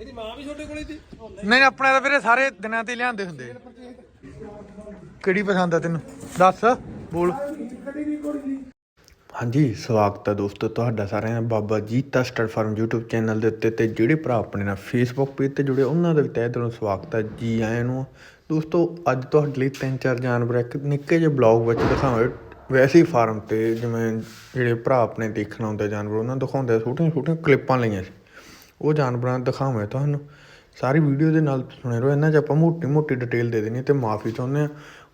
ਇਹਦੀ ਮਾਂ ਵੀ ਤੁਹਾਡੇ ਕੋਲੇ ਸੀ? ਨਹੀਂ ਆਪਣੇ ਤਾਂ ਵੀਰੇ ਸਾਰੇ ਦਿਨਾਂ ਤੇ ਲਿਆਂਦੇ ਹੁੰਦੇ। ਕਿਹੜੀ ਪਸੰਦ ਆ ਤੈਨੂੰ? ਦੱਸ ਬੋਲ। ਹਾਂਜੀ ਸਵਾਗਤ ਹੈ ਦੋਸਤੋ ਤੁਹਾਡਾ ਸਾਰਿਆਂ ਦਾ। ਬਾਬਾ ਜੀਤਾ ਸਟਰ ਫਾਰਮ YouTube ਚੈਨਲ ਦੇ ਉੱਤੇ ਤੇ ਜਿਹੜੇ ਭਰਾ ਆਪਣੇ ਨਾਲ Facebook ਪੇਜ ਤੇ ਜੁੜੇ ਉਹਨਾਂ ਦਾ ਵੀ ਤਹਿ ਦਿਲੋਂ ਸਵਾਗਤ ਹੈ ਜੀ ਆਇਆਂ ਨੂੰ। ਦੋਸਤੋ ਅੱਜ ਤੁਹਾਡੇ ਲਈ ਤਿੰਨ ਚਾਰ ਜਾਨਵਰ ਇੱਕ ਨਿੱਕੇ ਜਿਹੇ ਬਲੌਗ ਵਿੱਚ ਦਿਖਾਵਾਂਗੇ। ਵੈਸੇ ਹੀ ਫਾਰਮ ਤੇ ਜਿਵੇਂ ਜਿਹੜੇ ਭਰਾ ਆਪਣੇ ਦੇਖਣ ਆਉਂਦੇ ਜਾਨਵਰ, ਉਹਨਾਂ ਨੂੰ ਦਿਖਾਉਂਦੇ ਛੋਟੀਆਂ ਛੋਟੀਆਂ ਕਲਿੱਪਾਂ ਲਈਆਂ ਸੀ। ਉਹ ਜਾਨਵਰਾਂ ਨੂੰ ਤੁਹਾਨੂੰ। ਸਾਰੀ ਵੀਡੀਓ ਦੇ ਨਾਲ ਸੁਣੇ ਰਹੋ, ਇਹਨਾਂ 'ਚ ਆਪਾਂ ਮੋਟੀ ਮੋਟੀ ਡਿਟੇਲ ਦੇ ਦੇਣੀ ਤੇ ਮਾਫੀ ਚਾਹੁੰਦੇ ਆ।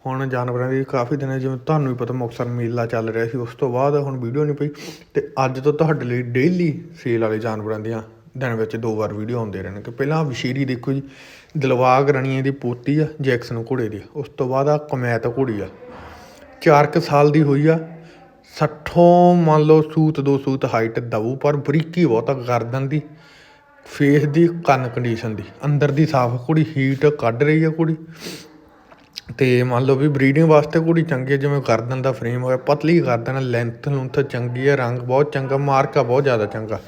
ਹੁਣ ਜਾਨਵਰਾਂ ਦੀ ਕਾਫੀ ਦਿਨ ਜਿਵੇਂ ਤੁਹਾਨੂੰ ਵੀ ਪਤਾ ਮੁਕਤਸਰ ਮੇਲਾ ਚੱਲ ਰਿਹਾ ਸੀ, ਉਸ ਤੋਂ ਬਾਅਦ ਹੁਣ ਵੀਡੀਓ ਨਹੀਂ ਪਈ। ਤੇ ਅੱਜ ਤੋਂ ਤੁਹਾਡੇ ਲਈ ਡੇਲੀ ਸੇਲ ਵਾਲੇ ਜਾਨਵਰਾਂ ਦੀਆਂ ਦਿਨ ਵਿੱਚ ਦੋ ਵਾਰ ਵੀਡੀਓ ਆਉਂਦੇ ਰਹਿਣਗੇ। ਪਹਿਲਾਂ ਵਿਸ਼ੇਰੀ ਦੇਖੋ ਜੀ, ਦਿਲਵਾਗ ਰਣੀਏ ਦੀ ਪੋਤੀ ਆ, ਜੈਕਸਨ ਘੋੜੇ ਦੀ। ਉਸ ਤੋਂ ਬਾਅਦ ਆ ਕਮੈਤ ਘੋੜੀ ਆ। ਚਾਰ ਕੁ ਸਾਲ ਦੀ ਹੋਈ ਆ। 60 ਮੰਨ ਲਓ ਸੂਤ, ਦੋ ਸੂਤ ਹਾਈਟ ਦਊ, ਪਰ ਬਰੀਕੀ ਬਹੁਤ ਆ ਗਰਦਨ ਦੀ। ਫੇਸ ਦੀ, ਕੰਨ ਕੰਡੀਸ਼ਨ ਦੀ। ਅੰਦਰ ਦੀ ਸਾਫ਼ ਕੁੜੀ ਹੀਟ ਕੱਢ ਰਹੀ ਆ ਕੁੜੀ। ਤੇ ਮੰਨ ਲਓ ਵੀ ਬਰੀਡਿੰਗ ਵਾਸਤੇ ਕੁੜੀ ਚੰਗੀ ਹੈ ਜਿਵੇਂ ਗਰਦਨ ਦਾ ਫਰੇਮ ਹੋਇਆ। ਪਤਲੀ ਗਰਦਨ ਲੈਂਥ ਲੁੰਥ ਚੰਗੀ ਹੈ ਰੰਗ ਬਹੁਤ ਚੰਗਾ, ਮਾਰਕਾ ਬਹੁਤ ਜ਼ਿਆਦਾ ਚੰਗਾ।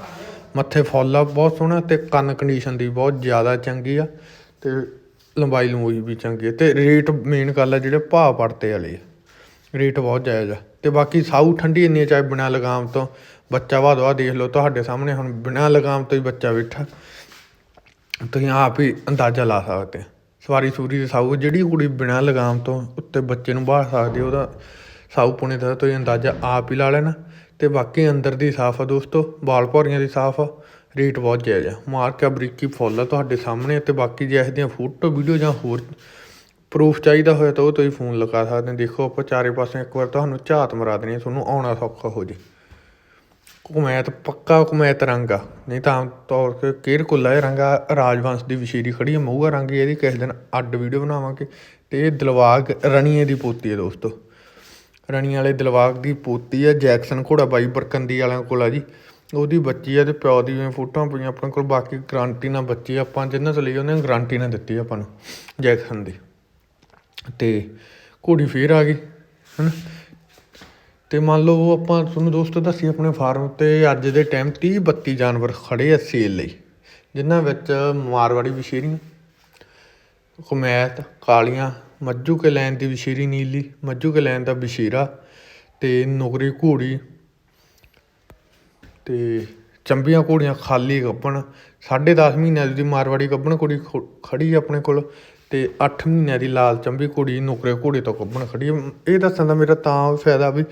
ਮੱਥੇ ਫੁੱਲ ਬਹੁਤ ਸੋਹਣਾ ਤੇ ਕੰਨ ਕੰਡੀਸ਼ਨ ਦੀ ਬਹੁਤ ਜ਼ਿਆਦਾ ਚੰਗੀ ਆ। ਤੇ ਲੰਬਾਈ ਲੰਬੂਈ ਵੀ ਚੰਗੀ ਹੈ ਤੇ ਰੇਟ ਮੇਨ ਗੱਲ ਆ ਜਿਹੜੇ ਭਾਅ ਪੜਤੇ ਵਾਲੇ ਆ। ਰੇਟ ਬਹੁਤ ਜਾਇਜ਼ ਆ। ਤੇ ਬਾਕੀ ਸਾਊ ਠੰਡੀ ਇੰਨੀ ਆ, ਚਾਹੇ ਬਿਨਾਂ ਲਗਾਮ ਤੋਂ। ਬੱਚਾ ਵਾਦਵਾ ਦੇਖ ਲਓ ਤੁਹਾਡੇ ਸਾਹਮਣੇ ਹੁਣ ਬਿਨਾਂ ਲਗਾਮ ਤੋਂ ਹੀ ਬੱਚਾ ਬੈਠਾ। ਤੁਸੀਂ ਆਪ ਹੀ ਅੰਦਾਜ਼ਾ ਲਾ ਸਕਦੇ ਸਵਾਰੀ ਸੂਰੀ ਦੇ ਸਾਊ ਜਿਹੜੀ ਕੁੜੀ ਬਿਨਾਂ ਲਗਾਮ ਤੋਂ ਉੱਤੇ ਬੱਚੇ ਨੂੰ ਬਾਹ ਸਕਦੀ ਉਹਦਾ ਸਾਊ ਪੁਣੇ ਦਾ ਤੁਸੀਂ ਅੰਦਾਜ਼ਾ ਆਪ ਹੀ ਲਾ ਲੈਣਾ। ਤੇ ਬਾਕੀ ਅੰਦਰ ਦੀ ਸਾਫ਼ ਆ ਦੋਸਤੋ ਵਾਲ ਭੌਰੀਆਂ ਦੀ ਸਾਫ਼ ਆ ਰੇਟ ਬਹੁਤ ਜਾਇਜ਼ ਆ। ਮਾਰਕਾ ਬਰੀਕੀ ਫੁੱਲ ਆ ਤੁਹਾਡੇ ਸਾਹਮਣੇ। ਤੇ ਬਾਕੀ ਜੇ ਇਹਦੀਆਂ ਫੋਟੋ ਵੀਡੀਓ ਜਾਂ ਹੋਰ ਪ੍ਰੂਫ ਚਾਹੀਦਾ ਹੋਇਆ ਤਾਂ ਉਹ ਤੁਸੀਂ ਫੋਨ ਲਗਾ ਸਕਦੇ ਹੋ। ਦੇਖੋ ਆਪਾਂ ਚਾਰੇ ਪਾਸੇ ਇੱਕ ਵਾਰ ਤੁਹਾਨੂੰ ਝਾਤ ਮਰਾ ਦੇਣੀ ਤੁਹਾਨੂੰ ਆਉਣਾ ਸੌਖਾ ਹੋ ਜੇ। ਕੁਮੈਤ ਪੱਕਾ ਕੁਮੈਤ ਰੰਗ ਆ। ਨਹੀਂ ਤਾਂ ਆਮ ਤੌਰ ਤੇ ਕੇਰ ਕੁੱਲਾ ਇਹ ਰੰਗ ਆ ਰਾਜਵੰਸ਼ ਦੀ ਵਿਸ਼ੇਰੀ ਖੜੀ ਹੈ ਮਊਆ ਰੰਗ ਇਹਦੀ ਕਿਸੇ ਦਿਨ ਅੱਡ ਵੀਡੀਓ ਬਣਾਵਾਂਗੇ। ਤੇ ਇਹ ਦਿਲਵਾਗ ਰਣੀਏ ਦੀ ਪੋਤੀ ਹੈ ਦੋਸਤੋ। ਰਣੀ ਵਾਲੇ ਦਿਲਵਾਗ ਦੀ ਪੋਤੀ ਹੈ ਜੈਕਸਨ ਘੋੜਾ ਬਾਈ ਬਰਕੰਦੀ ਵਾਲਿਆਂ ਕੋਲ ਆ ਜੀ। ਉਹਦੀ ਬੱਚੀ ਆ ਤੇ ਪਿਓ ਦੀ ਜਿਵੇਂ ਫੋਟੋਆਂ ਪਈਆਂ ਆਪਣੇ ਕੋਲ ਬਾਕੀ ਗਰੰਟੀ ਨਾਲ ਬੱਚੀ ਆ, ਆਪਾਂ ਜਿੰਨਾਂ ਤੋਂ ਲਈ ਉਹਨੇ ਗਰੰਟੀ ਨਾਲ ਦਿੱਤੀ ਆਪਾਂ ਨੂੰ ਜੈਕਸਨ ਦੀ। ਤੇ ਘੋੜੀ ਫਿਰ ਆ ਗਈ, ਹਨਾ? ਤੇ ਮੰਨ ਲਓ ਆਪਾਂ ਤੁਹਾਨੂੰ ਦੋਸਤੋ ਦੱਸੀ ਆਪਣੇ ਫਾਰਮ ਤੇ ਅੱਜ ਦੇ ਟਾਈਮ ਤੀਹ ਬੱਤੀ ਜਾਨਵਰ ਖੜ੍ਹੇ ਆ ਸੇਲ ਲਈ, ਜਿਨ੍ਹਾਂ ਵਿੱਚ ਮਾਰਵਾੜੀ ਵਿਸ਼ੇਰੀ ਕੁਮੈਤ, ਕਾਲੀਆਂ, ਮੱਝੂ ਕੇ ਲੈਣ ਦੀ ਵਿਸ਼ੇਰੀ ਨੀਲੀ, ਮੱਝੂ ਕੇ ਲੈਣ ਦਾ ਵਿਸ਼ੇਰਾ ਅਤੇ ਨੁਕਰੀ ਘੋੜੀ ਅਤੇ ਚੰਬੀਆਂ ਘੋੜੀਆਂ ਖਾਲੀ ਗੱਭਣ 10.5 ਮਹੀਨਿਆਂ ਦੀ ਮਾਰਵਾੜੀ ਗੱਭਣ ਘੋੜੀ ਖੜ੍ਹੀ ਆਪਣੇ ਕੋਲ ਤੇ 8 ਮਹੀਨਿਆਂ ਦੀ ਲਾਲ ਚੰਬੀ ਕੁੜੀ ਨੁਕਰੇ ਘੋੜੇ ਤੋਂ ਗੱਭਣ ਖੜੀ ਹੈ ਇਹ ਦੱਸਣ ਦਾ ਮੇਰਾ ਤਾਂ ਫਾਇਦਾ ਵੀ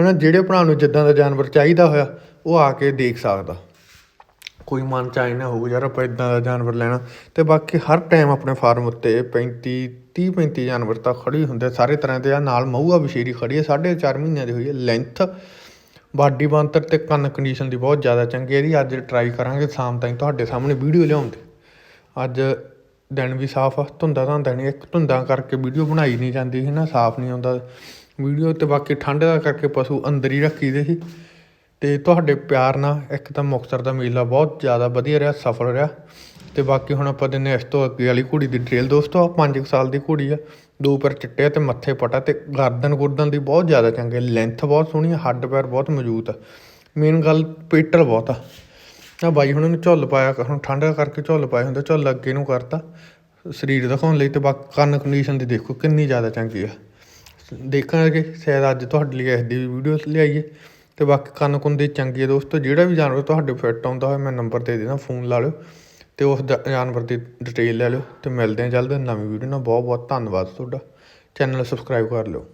ਹਨਾ, ਜਿਹੜੇ ਭਰਾ ਨੂੰ ਜਿੱਦਾਂ ਦਾ ਜਾਨਵਰ ਚਾਹੀਦਾ ਹੋਇਆ, ਉਹ ਆ ਕੇ ਦੇਖ ਸਕਦਾ। ਕੋਈ ਮਨ ਚ ਆਏ ਨਾ ਹੋਊ, ਯਾਰ ਆਪਾਂ ਇਦਾਂ ਦਾ ਜਾਨਵਰ ਲੈਣਾ। ਤੇ ਬਾਕੀ ਹਰ ਟਾਈਮ ਆਪਣੇ ਫਾਰਮ ਉੱਤੇ 35 30 35 ਜਾਨਵਰ ਤਾਂ ਖੜੀ ਹੁੰਦੇ ਸਾਰੇ ਤਰ੍ਹਾਂ ਦੇ ਆ। ਨਾਲ ਮਹੂਆ ਵਿਸ਼ੇਰੀ ਖੜੀ ਹੈ 4.5 ਮਹੀਨਿਆਂ ਦੀ ਹੋਈ ਹੈ ਲੈਂਥ ਬਾਡੀ ਬੰਤਰ ਤੇ ਕੰਨ ਕੰਡੀਸ਼ਨ ਦੀ ਬਹੁਤ ਜ਼ਿਆਦਾ ਚੰਗੀ ਹੈ ਇਹਦੀ। ਅੱਜ ਟਰਾਈ ਕਰਾਂਗੇ ਸ਼ਾਮ ਤਾਈਂ ਤੁਹਾਡੇ ਸਾਹਮਣੇ ਵੀਡੀਓ ਲਿਆਉਣ ਲਿਆਉਂਦੇ ਅੱਜ ਦਿਨ ਵੀ ਸਾਫ਼ ਆ, ਧੁੰਦਾ ਧੰਦਾ ਨਹੀਂ ਇੱਕ ਧੁੰਦਾਂ ਕਰਕੇ ਵੀਡੀਓ ਬਣਾਈ ਨਹੀਂ ਜਾਂਦੀ ਹੈ ਨਾ, ਸਾਫ਼ ਨਹੀਂ ਆਉਂਦਾ ਵੀਡੀਓ ਤੇ ਬਾਕੀ ਠੰਡ ਦਾ ਕਰਕੇ ਪਸ਼ੂ ਅੰਦਰ ਹੀ ਰੱਖੀਦੇ ਸੀ। ਤੇ ਤੁਹਾਡੇ ਪਿਆਰ ਨਾਲ ਇੱਕ ਤਾਂ ਮੁਕਤਸਰ ਦਾ ਮੇਲਾ ਬਹੁਤ ਜ਼ਿਆਦਾ ਵਧੀਆ ਰਿਹਾ, ਸਫਲ ਰਿਹਾ। ਤੇ ਬਾਕੀ ਹੁਣ ਆਪਾਂ ਦਿੰਨੇ ਇਸ ਤੋਂ ਅੱਗੇ ਵਾਲੀ ਘੋੜੀ ਦੀ ਡਰੇਲ। ਦੋਸਤੋ ਆ 5 ਸਾਲ ਦੀ ਘੋੜੀ ਆ। ਦੋ ਪੈਰ ਚਿੱਟੇ ਆ ਤੇ ਮੱਥੇ ਪਟਾ ਤੇ ਗਰਦਨ ਗੁਰਦਨ ਦੀ ਬਹੁਤ ਜ਼ਿਆਦਾ ਚੰਗੇ ਲੈਂਥ ਬਹੁਤ ਸੋਹਣੀ ਆ, ਹੱਡ ਪੈਰ ਬਹੁਤ ਮਜ਼ਬੂਤ ਆ। ਮੇਨ ਗੱਲ ਪੇਟਲ ਬਹੁਤ ਆ। ਆ ਬਾਈ ਹੁਣ ਇਹਨੂੰ ਝੁੱਲ ਪਾਇਆ ਹੁਣ ਠੰਡ ਕਰਕੇ ਝੁੱਲ ਪਾਇਆ ਹੁੰਦੇ, ਝੁੱਲ ਅੱਗੇ ਨੂੰ ਕਰਤਾ। ਸਰੀਰ ਦਿਖਾਉਣ ਲਈ ਤੇ ਬਾਕੀ ਕੰਨ ਕੰਡੀਸ਼ਨ ਦੀ ਦੇਖੋ ਕਿੰਨੀ ਜ਼ਿਆਦਾ ਚੰਗੀ ਆ। ਦੇਖਾਂਗੇ ਸ਼ਾਇਦ ਅੱਜ ਤੁਹਾਡੇ ਲਈ ਇਸ ਦੀ ਵੀਡੀਓ ਲਿਆਈਏ। ਤੇ ਬਾਕੀ ਕੰਨ ਕੁੰਦੀ ਚੰਗੀ ਹੈ ਦੋਸਤੋ, ਜਿਹੜਾ ਵੀ ਜਾਨਵਰ ਤੁਹਾਡੇ ਫਿੱਟ ਆਉਂਦਾ ਹੋਵੇ ਮੈਂ ਨੰਬਰ ਦੇ ਦੇਣਾ ਫੋਨ ਲਾ ਲਿਓ। ਤੇ ਉਸ ਦਾ- ਜਾਨਵਰ ਦੀ ਡਿਟੇਲ ਲੈ ਲਿਓ। ਤੇ ਮਿਲਦੇ ਹਾਂ ਜਲਦ ਨਵੀਂ ਵੀਡੀਓ ਨਾਲ। ਬਹੁਤ ਬਹੁਤ ਧੰਨਵਾਦ ਤੁਹਾਡਾ। ਚੈਨਲ ਸਬਸਕ੍ਰਾਈਬ ਕਰ ਲਿਓ।